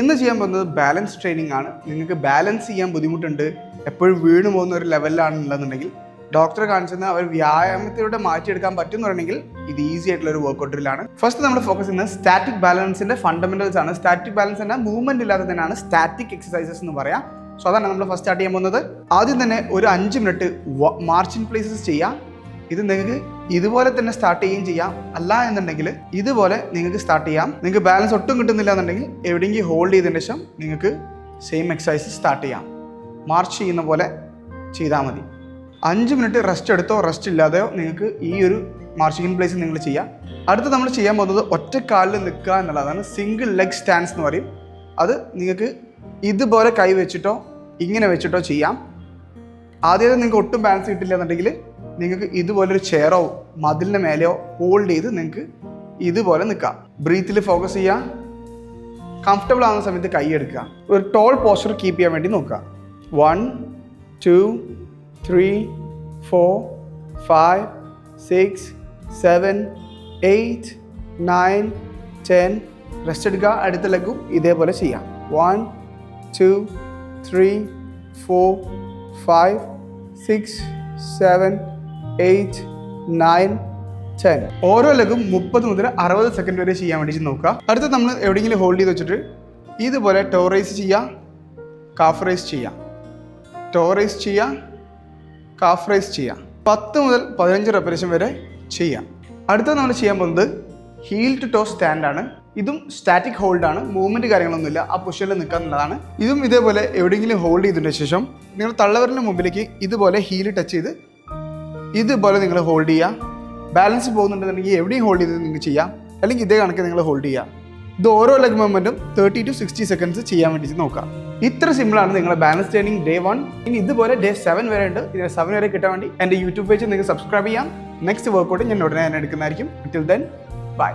ഇന്ന് ചെയ്യാൻ പോകുന്നത് ബാലൻസ് ട്രെയിനിങ് ആണ്. നിങ്ങൾക്ക് ബാലൻസ് ചെയ്യാൻ ബുദ്ധിമുട്ടുണ്ട് എപ്പോഴും വീണ് പോകുന്ന ഒരു ലെവലിലാണുള്ളതെന്നുണ്ടെങ്കിൽ ഡോക്ടറെ കാണിച്ചെന്ന് അവർ വ്യായാമത്തിലൂടെ മാറ്റിയെടുക്കാൻ പറ്റുന്നുണ്ടെങ്കിൽ ഇത് ഈസി ആയിട്ടുള്ള ഒരു വർക്കൗട്ട് ഡ്രില്ലാണ് ഫസ്റ്റ് നമ്മൾ ഫോക്കസ് ചെയ്യുന്നത് സ്റ്റാറ്റിക് ബാലൻസിന്റെ ഫണ്ടമെന്റൽസ് ആണ്. സ്റ്റാറ്റിക് ബാലൻസ് എന്നാൽ മൂവ്മെന്റ് ഇല്ലാതെ തന്നെയാണ് സ്റ്റാറ്റിക് എക്സസൈസസ് എന്ന് പറയാം. സോ അതാണ് നമ്മൾ ഫസ്റ്റ് സ്റ്റാർട്ട് ചെയ്യാൻ പോകുന്നത്. ആദ്യം തന്നെ ഒരു അഞ്ച് മിനിറ്റ് മാർച്ചിങ് പ്ലേസസ് ചെയ്യാം ഇത് നിങ്ങൾക്ക് ഇതുപോലെ തന്നെ സ്റ്റാർട്ട് ചെയ്യുകയും ചെയ്യാം. അല്ല എന്നുണ്ടെങ്കിൽ ഇതുപോലെ നിങ്ങൾക്ക് സ്റ്റാർട്ട് ചെയ്യാം. നിങ്ങൾക്ക് ബാലൻസ് ഒട്ടും കിട്ടുന്നില്ല എന്നുണ്ടെങ്കിൽ എവിടെയെങ്കിലും ഹോൾഡ് ചെയ്തതിന് ശേഷം നിങ്ങൾക്ക് സെയിം എക്സസൈസ് സ്റ്റാർട്ട് ചെയ്യാം. മാർച്ച് ചെയ്യുന്ന പോലെ ചെയ്താൽ മതി. അഞ്ച് മിനിറ്റ് റെസ്റ്റ് എടുത്തോ റെസ്റ്റ് ഇല്ലാതെയോ നിങ്ങൾക്ക് ഈ ഒരു മാർച്ചിങ് പ്ലേസ് നിങ്ങൾ ചെയ്യാം. അടുത്ത് നമ്മൾ ചെയ്യാൻ പോകുന്നത് കാലിൽ നിൽക്കുക എന്നുള്ളതാണ്. സിംഗിൾ ലെഗ് സ്റ്റാൻസ് എന്ന് പറയും. അത് നിങ്ങൾക്ക് ഇതുപോലെ കൈ വെച്ചിട്ടോ ഇങ്ങനെ വെച്ചിട്ടോ ചെയ്യാം. ആദ്യമേ നിങ്ങൾക്ക് ഒട്ടും ബാലൻസ് കിട്ടില്ല എന്നുണ്ടെങ്കിൽ നിങ്ങൾക്ക് ഇതുപോലൊരു ചെയറോ മതിലിന്റെ മേലെയോ ഹോൾഡ് ചെയ്ത് നിങ്ങൾക്ക് ഇതുപോലെ നിൽക്കാം. ബ്രീത്തിൽ ഫോക്കസ് ചെയ്യുക കംഫർട്ടബിൾ ആവുന്ന സമയത്ത് കൈ ഒരു ടോൾ പോസ്ചർ കീപ്പ് ചെയ്യാൻ വേണ്ടി നോക്കുക. One two three four five six seven eight nine ten rest എടുക്കുക. അടുത്ത ലഗും ഇതേപോലെ ചെയ്യാം. One two three four five six seven eight nine ten. ഓരോ ലെഗും മുപ്പത് മുതൽ അറുപത് സെക്കൻഡ് വരെ ചെയ്യാൻ വേണ്ടി നോക്കുക. അടുത്ത് നമ്മൾ എവിടെയെങ്കിലും ഹോൾഡ് ചെയ്ത് വെച്ചിട്ട് ഇതുപോലെ ടോറൈസ് ചെയ്യാം കാഫ് റൈസ് ചെയ്യാം ടോറൈസ് ചെയ്യാം കാഫ് റൈസ് ചെയ്യാം പത്ത് മുതൽ പതിനഞ്ച് റെപ്പറേഷൻ വരെ ചെയ്യാം അടുത്ത നമ്മൾ ചെയ്യാൻ പോകുന്നത് ഹീൽ ടു ടോ സ്റ്റാൻഡാണ് ഇതും സ്റ്റാറ്റിക് ഹോൾഡാണ് മൂവ്മെന്റ് കാര്യങ്ങളൊന്നുമില്ല. ആ പൊസിഷനിൽ നിൽക്കാന്നുള്ളതാണ് ഇതും ഇതേപോലെ എവിടെയെങ്കിലും ഹോൾഡ് ചെയ്തതിന് ശേഷം നിങ്ങൾ തള്ളവരുടെ മുമ്പിലേക്ക് ഇതുപോലെ ഹീൽ ടച്ച് ചെയ്ത് ഇതുപോലെ നിങ്ങൾ ഹോൾഡ് ചെയ്യുക ബാലൻസ് പോകുന്നുണ്ടെന്നുണ്ടെങ്കിൽ എവിടെയും ഹോൾഡ് ചെയ്ത് നിങ്ങൾക്ക് ചെയ്യാം. അല്ലെങ്കിൽ ഇതേ കണക്ക് നിങ്ങൾ ഹോൾഡ് ചെയ്യാം. ഇത് ഓരോ ലെഗ് മൂവ്മെന്റും തേർട്ടി ടു സിക്സ്റ്റി സെക്കൻഡ്സ് ചെയ്യാൻ വേണ്ടി നോക്കാം. ഇത്ര സിമ്പിളാണ് നിങ്ങളുടെ ബാലൻസ് ട്രെയിനിങ് ഡേ വൺ ഇനി ഇതുപോലെ ഡേ സെവൻ വരെ ഉണ്ട്. ഇതിന് സെവൻ വരെ കിട്ടാൻ വേണ്ടി എന്റെ യൂട്യൂബ് പേജ് നിങ്ങൾക്ക് സബ്സ്ക്രൈബ് ചെയ്യാം. നെക്സ്റ്റ് വർക്കൗട്ട് ഞാൻ ഉടനെ തന്നെ എടുക്കുന്നതായിരിക്കും. Till then bye